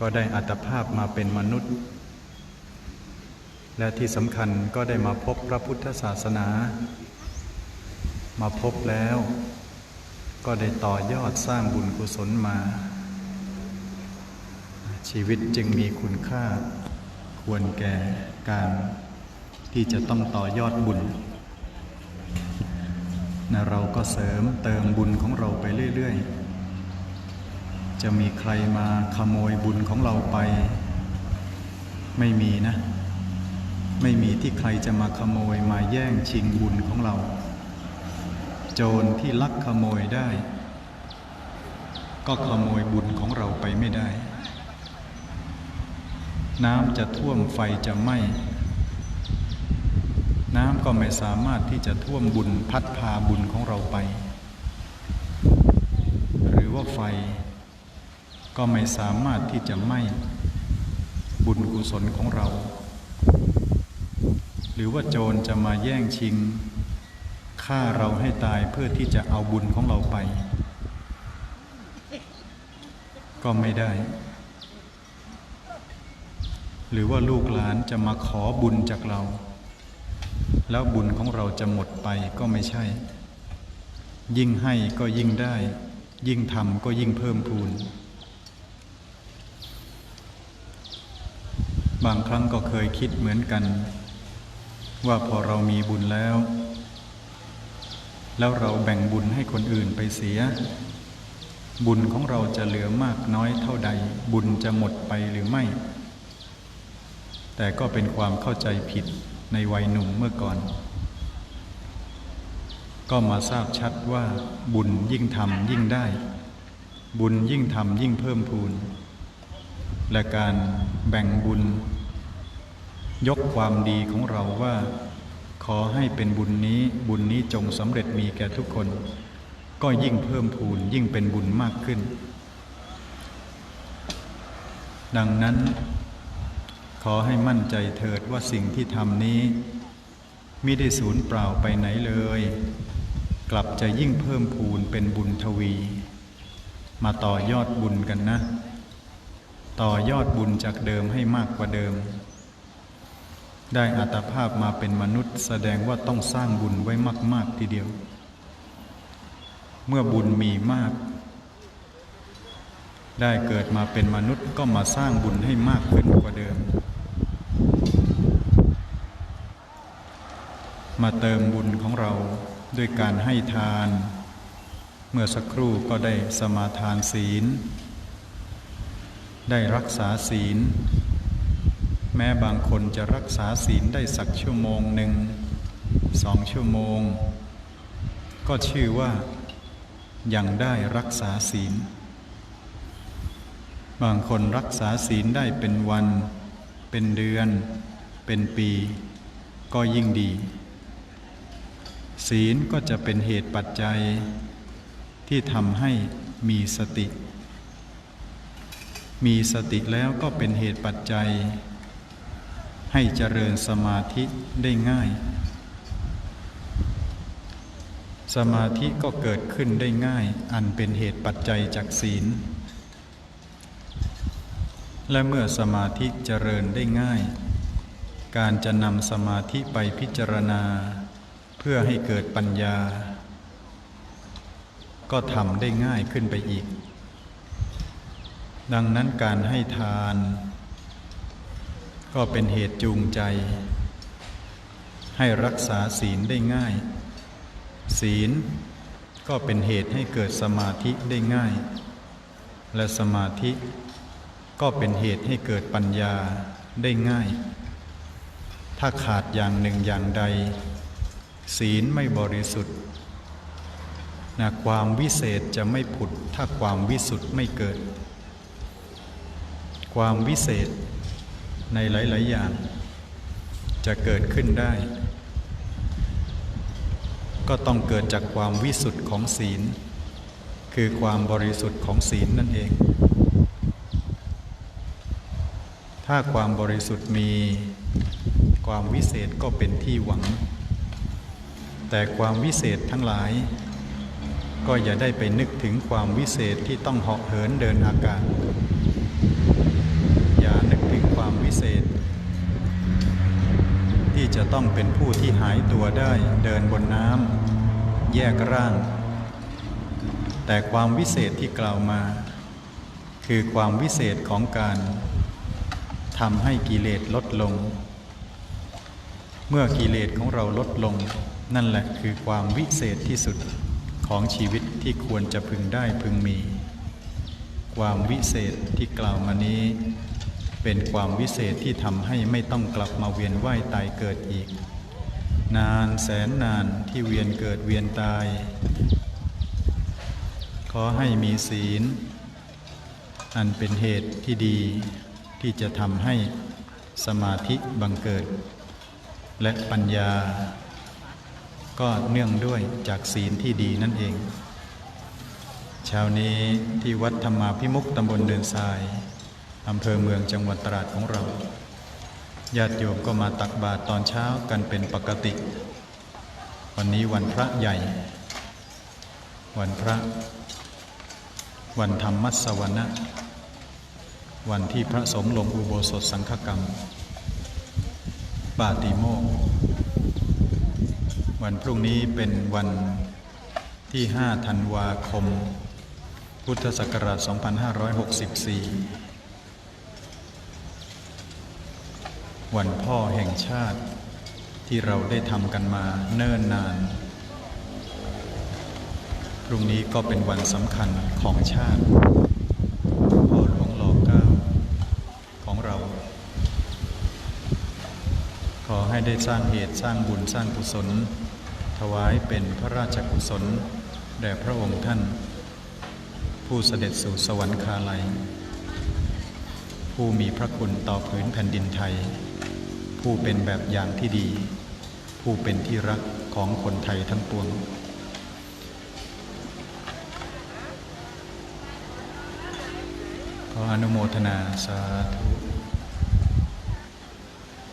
ก็ได้อัตภาพมาเป็นมนุษย์ และที่สำคัญก็ได้มาพบพระพุทธศาสนา มาพบแล้ว ก็ได้ต่อยอดสร้างบุญกุศลมา ชีวิตจึงมีคุณค่า ควรแก่การที่จะต้องต่อยอดบุญนะเราก็เสริมเติมบุญของเราไปเรื่อย ๆ จะมีใครมาขโมยบุญของเราไป ไม่มีนะ ไม่มีที่ใครจะมาขโมยมาแย่งชิงบุญของเรา โจรที่ลักขโมยได้ ก็ขโมยบุญของเราไปไม่ได้ น้ำจะท่วมไฟจะไหม้น้ำก็ไม่สามารถที่จะท่วมบุญพัดพาบุญของเราไป หรือว่าไฟ ก็ไม่สามารถที่จะไม้บุญกุศลของเรา หรือว่าโจรจะมาแย่งชิงฆ่าเราให้ตายเพื่อที่จะเอาบุญของเราไป ก็ไม่ได้ หรือว่าลูกหลานจะมาขอบุญจากเรา แล้วบุญของเราจะหมดไปก็ไม่ใช่ ยิ่งให้ก็ยิ่งได้ ยิ่งทำก็ยิ่งเพิ่มพูน บางครั้งก็เคยคิดเหมือนกัน ว่าพอเรามีบุญแล้ว แล้วเราแบ่งบุญให้คนอื่นไปเสีย บุญของเราจะเหลือมากน้อยเท่าใด บุญจะหมดไปหรือไม่ แต่ก็เป็นความเข้าใจผิดในวัยหนุ่มเมื่อก่อน ก็มาทราบชัดว่าบุญยิ่งทำยิ่งได้ บุญยิ่งทำยิ่งเพิ่มพูน และการแบ่งบุญ ยกความดีของเราว่า ขอให้เป็นบุญนี้บุญนี้จงสำเร็จมีแก่ทุกคน ก็ยิ่งเพิ่มพูนยิ่งเป็นบุญมากขึ้น ดังนั้น ขอให้มั่นใจเถิดว่าสิ่งที่ทำนี้มิได้สูญเปล่าไปไหนเลย กลับจะยิ่งเพิ่มพูนเป็นบุญทวี มาต่อยอดบุญกันนะ ต่อยอดบุญจากเดิมให้มากกว่าเดิม ได้อัตภาพมาเป็นมนุษย์ แสดงว่าต้องสร้างบุญไว้มาก ๆ ทีเดียว เมื่อบุญมีมาก ได้เกิดมาเป็นมนุษย์ก็มาสร้างบุญให้มากขึ้นกว่าเดิม มาเติมบุญของเราด้วยการให้ทาน เมื่อสักครู่ก็ได้สมาทานศีล ได้รักษาศีล แม้บางคนจะรักษาศีลได้สักชั่วโมงหนึ่งสองชั่วโมง ก็ชื่อว่ายังได้รักษาศีล บางคนรักษาศีลได้เป็นวัน เป็นเดือน เป็นปี ก็ยิ่งดี ศีลก็จะเป็นเหตุปัจจัย ที่ทำให้มีสติ มีสติแล้วก็เป็นเหตุปัจจัย ให้เจริญสมาธิได้ง่าย สมาธิก็เกิดขึ้นได้ง่าย อันเป็นเหตุปัจจัยจากศีล และเมื่อสมาธิเจริญได้ง่าย การจะนำสมาธิไปพิจารณา เพื่อให้เกิดปัญญา ก็ทำได้ง่ายขึ้นไปอีก ดังนั้นการให้ทาน ก็เป็นเหตุจูงใจ ให้รักษาศีลได้ง่าย ศีลก็เป็นเหตุให้เกิดสมาธิได้ง่าย และสมาธิก็เป็นเหตุให้เกิดปัญญาได้ง่าย ถ้าขาดอย่างหนึ่งอย่างใด ศีลไม่บริสุทธิ์นะความวิเศษจะไม่ผุดถ้าความวิสุทธิ์ไม่เกิด ความวิเศษในหลาย ๆ อย่าง จะเกิดขึ้นได้ ก็ต้องเกิดจากความวิสุทธ์ของศีล คือความบริสุทธิ์ของศีลนั่นเอง ถ้าความบริสุทธิ์มีความวิเศษก็เป็นที่หวัง แต่ความวิเศษทั้งหลาย ก็อย่าได้ไปนึกถึงความวิเศษที่ต้องเหาะเหินเดินอากาศ ต้องเป็นผู้ที่หายตัวได้เดินบนน้ำแยกร่าง แต่ความวิเศษที่กล่าวมา คือความวิเศษของการทำให้กิเลสลดลง เมื่อกิเลสของเราลดลง นั่นแหละคือความวิเศษที่สุดของชีวิตที่ควรจะพึงได้พึงมี ความวิเศษที่กล่าวมานี้ เป็นความวิเศษที่ทำให้ไม่ต้องกลับมาเวียนว่ายตายเกิดอีก นานแสนนานที่เวียนเกิดเวียนตาย ขอให้มีศีล อันเป็นเหตุที่ดีที่จะทำให้สมาธิบังเกิด และปัญญา ก็เนื่องด้วยจากศีลที่ดีนั่นเองเช้านี้ที่วัดธรรมาพิมุกตำบลเดินทราย อำเภอเมืองจังหวัดตราดของเราญาติโยมก็มาตักบาตรตอนเช้ากันเป็นปกติ วันนี้วันพระใหญ่ วันพระ วันธรรมมัสวนะวันที่พระสงฆ์ลงอุโบสถสังฆกรรม ปาติโมกวันพรุ่งนี้เป็นวันที่ 5 ธันวาคม พุทธศักราช 2564 วันพ่อแห่งชาติ ที่เราได้ทำกันมาเนิ่นนาน พรุ่งนี้ก็เป็นวันสำคัญของชาติ พ่อหลวงรอเก้าของเรา ขอให้ได้สร้างเหตุสร้างบุญสร้างกุศล ถวายเป็นพระราชกุศล แด่พระองค์ท่าน ผู้เสด็จสู่สวรรคาลัยผู้มีพระคุณต่อผืนแผ่นดินไทย ผู้เป็นแบบอย่างที่ดี ผู้เป็นที่รักของคนไทยทั้งปวง ขออนุโมทนาสาธุ